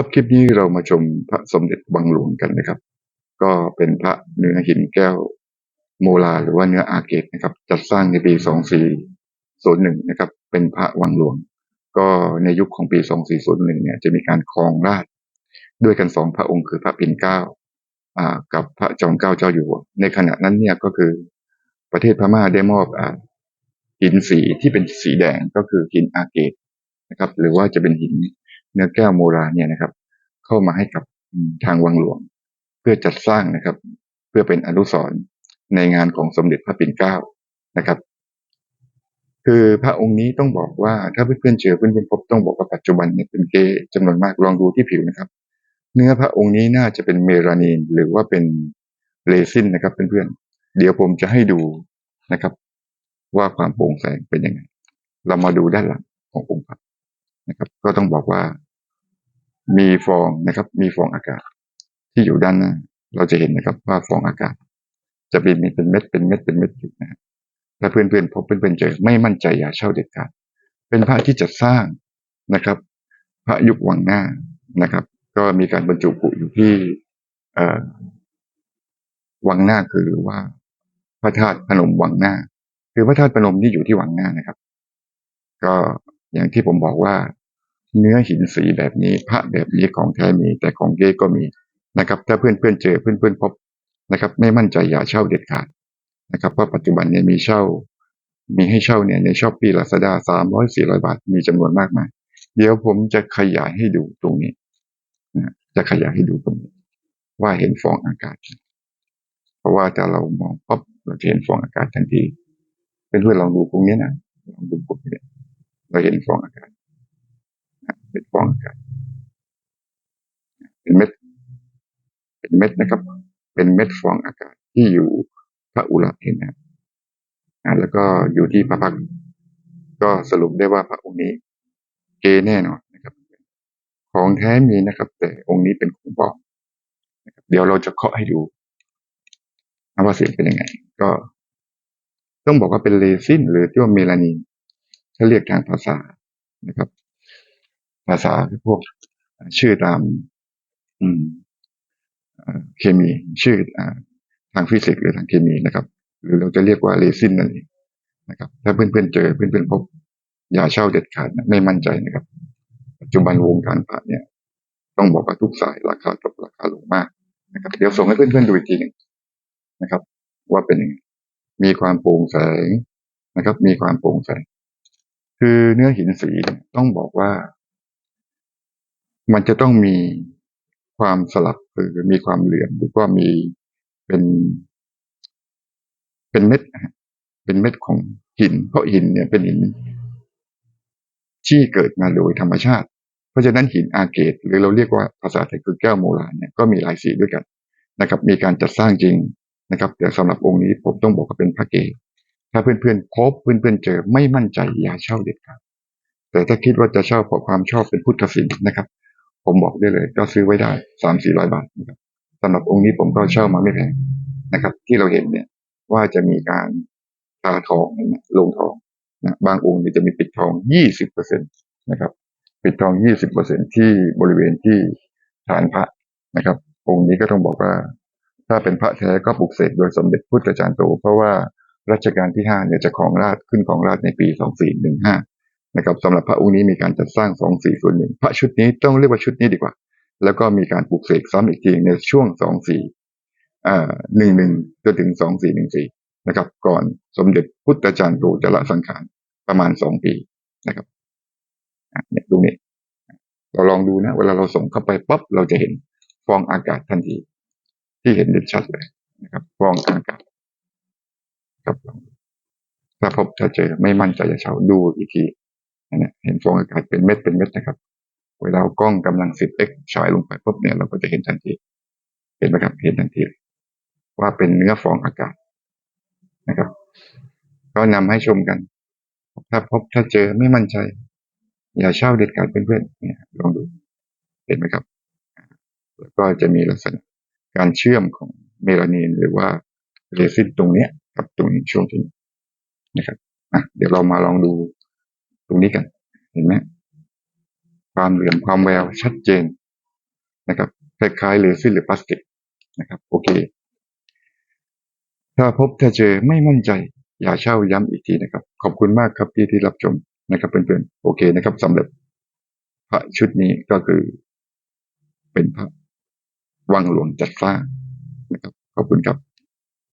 ครับคลิปนี้เรามาชมพระสมเด็จวังหลวงกันนะครับ ก็เป็นพระเนื้อหินแก้วโมลาหรือว่าเนื้ออาเกตนะครับ จัดสร้างในปี 2401 นะครับ เป็นพระวังหลวง ก็ในยุคของปี 2401 เนี่ยจะมีการครองราชด้วยกันสองพระองค์คือพระปิ่นเกล้ากับพระจอมเกล้าเจ้าอยู่หัวในขณะนั้นเนี่ยก็คือประเทศพม่าได้มอบอหินสีที่เป็นสีแดงก็คือหินอาเกตนะครับ หรือว่าจะเป็นหิน เนื้อแก้วโมราเนี่ยนะครับ เข้ามาให้กับทางวังหลวง เพื่อจัดสร้างนะครับ เพื่อเป็นอนุสรณ์ในงานของสมเด็จพระปิ่นเกล้านะครับ คือพระองค์นี้ต้องบอกว่าถ้าเพื่อนๆเจอเพื่อนๆพบต้องบอกว่าปัจจุบันเนี่ยเป็นเกย์จำนวนมากลองดูที่ผิวนะครับ เนื้อพระองค์นี้น่าจะเป็นเมลานีนหรือว่าเป็นเรซินนะครับเพื่อนๆเดี๋ยวผมจะให้ดูนะครับ ว่าความโปร่งแสงเป็นยังไง เรามาดูด้านหลังขององค์พระ นะครับ ก็ต้องบอกว่า มีฟองนะครับ มีฟองอากาศ ที่อยู่ด้านหน้า เราจะเห็นนะครับว่าฟองอากาศ จะเป็นมีเป็นเม็ดเป็นเม็ดเป็นเม็ดอยู่นะถ้าเพื่อนๆพบเพื่อนๆเจอไม่มั่นใจอย่าเช่าเด็ดขาดเป็นพระที่จัดสร้างนะครับ พระยุควังหน้านะครับ ก็มีการบรรจุกุอยู่ที่เอ่อวังหน้าคือว่าพระธาตุพนมวังหน้า คือพระธาตุพนมที่อยู่ที่วังหน้านะครับ ก็อย่างที่ผมบอกว่า เนื้อหินสีแบบนี้พระแบบนี้ของแท้มีแต่ของเก๊ก็มีนะครับ ถ้าเพื่อนเพื่อนเจอเพื่อนเพื่อนพบนะครับ ไม่มั่นใจอย่าเช่าเด็ดขาดนะครับเพราะปัจจุบันเนี่ยมีเช่า มีให้เช่าเนี่ยในช้อปปี้ลาซาด้าสามร้อยสี่ร้อยบาทมีจำนวนมากมายเดี๋ยวผมจะขยายให้ดูตรงนี้นะจะขยายให้ดูตรงนี้ ว่าเห็นฟองอากาศ เพราะว่าถ้าเรามองปั๊บเราจะเห็นฟองอากาศทันทีเป็นเพื่อนลองดูตรงนี้นะลองดูตรงนี้เราเห็นฟองอากาศ เป็นฟองอากาศเป็นเม็ด เป็นเม็ดนะครับ เป็นเม็ดฟองอากาศที่อยู่พระอุระเห็นนะแล้วก็อยู่ที่พระพักก็สรุปได้ว่าพระองค์นี้ เกแน่นอนนะครับ ของแท้มีนะครับ แต่องค์นี้เป็นของปลอมเดี๋ยวเราจะเคาะให้ดูว่าเสียงเป็นยังไง ก็ ต้องบอกว่าเป็นเรซินหรือที่ว่าเมลานินถ้าเรียกทางภาษานะครับ ภาษาพวกชื่อตาม อืมเคมีชื่อทางฟิสิกส์หรือทางเคมีนะครับ หรือเราจะเรียกว่าเรซินนั่นเองนะครับ ถ้าเพื่อนๆเจอเพื่อนๆพบอย่าเช่าเด็ดขาดนะไม่มั่นใจนะครับ ปัจจุบันวงการพระเนี่ย ต้องบอกว่าทุกสายราคาตกราคาลงมากนะครับ เดี๋ยวส่งให้เพื่อนๆดูอีกทีนึงนะครับ ว่าเป็นยังไงมีความโปร่งแสงนะครับ มีความโปร่งแสงคือเนื้อหินสีต้องบอกว่า มันจะต้องมีความสลับคือมีความเหลื่อมหรือว่ามีเป็น เป็นเม็ดเป็นเม็ดของหิน เพราะหินเนี่ยเป็นหินที่เกิดมาโดยธรรมชาติ เพราะฉะนั้นหินอาเกต หรือเราเรียกว่าภาษาไทยคือแก้วโมลานเนี่ยก็มีหลายสีด้วยกันนะครับ มีการจัดสร้างจริงนะครับ แต่สำหรับองค์นี้ผมต้องบอกว่าเป็นพระเกศถ้าเพื่อนๆพบเพื่อนๆเจอไม่มั่นใจอย่าเช่าเด็ดขาดแต่ถ้าคิดว่าจะเช่าเพราะความชอบเป็นพุทธศิลป์นะครับ ผมบอกได้เลย ก็ซื้อไว้ได้สามสี่ร้อยบาทนะครับสำหรับองค์นี้ผมก็เช่ามาไม่แพงนะครับ ที่เราเห็นเนี่ยว่าจะมีการทาทองลงทองนะบางองค์เนี่ยจะมีปิดทองยี่สิบเปอร์เซ็นตนะครับ ปิดทองยี่สิบเปอร์เซ็นที่บริเวณที่ฐานพระนะครับ องค์นี้ก็ต้องบอกว่า ถ้าเป็นพระแท้ก็ปลุกเสกโดยสมเด็จพุทธจารย์โต เพราะว่ารัชกาลที่ห้าเนี่ยจะของราชขึ้นของราชในปีสองสี่หนึ่งห้า นะครับสำหรับพระองค์นี้มีการจัดสร้างสองสี่ส่วนหนึ่งพระชุดนี้ต้องเรียกว่าชุดนี้ดีกว่า แล้วก็มีการปลุกเสกซ้ำอีกทีในช่วงสองสี่หนึ่งหนึ่งจนถึงสองสี่หนึ่งสี่นะครับ ก่อนสมเด็จพุทธจารย์โตจะละสังขารประมาณสองปีนะครับเนี่ยดูนี่เราลองดูนะ เวลาเราส่งเข้าไปปั๊บเราจะเห็นฟองอากาศทันที ที่เห็นได้ชัดเลยนะครับ ฟองอากาศครับถ้าพบถ้าเจอไม่มั่นใจจะเช่าดูอีกที เห็นฟองอากาศเป็นเม็ดเป็นเม็ดนะครับ เวลากล้องกำลัง 10x ฉายลงไปปุ๊บเนี่ยเราก็จะเห็นทันที เห็นไหมครับเห็นทันที ว่าเป็นเนื้อฟองอากาศนะครับ ก็นำให้ชมกัน ถ้าพบถ้าเจอไม่มั่นใจ อย่าเช่าเด็ดขาดเพื่อนๆเนี่ยลองดู เห็นไหมครับ แล้วก็จะมีลักษณะการเชื่อมของเมลานินหรือว่าเรซินตรงเนี้ยกับตรงนี้ช่วงตรงนี้นะครับอะเดี๋ยวเรามาลองดู ตรงนี้กัน เห็นไหมความเหลื่อมความแววชัดเจนนะครับคล้ายๆเรซินหรือพลาสติกนะครับโอเค ถ้าพบถ้าเจอไม่มั่นใจ อย่าเช่าย้ำอีกทีนะครับ ขอบคุณมากครับที่ที่รับชมนะครับเพื่อนๆโอเคนะครับสำหรับพระชุดนี้ก็คือ เป็นพระวังหลวงจัดสร้างนะครับขอบคุณครับ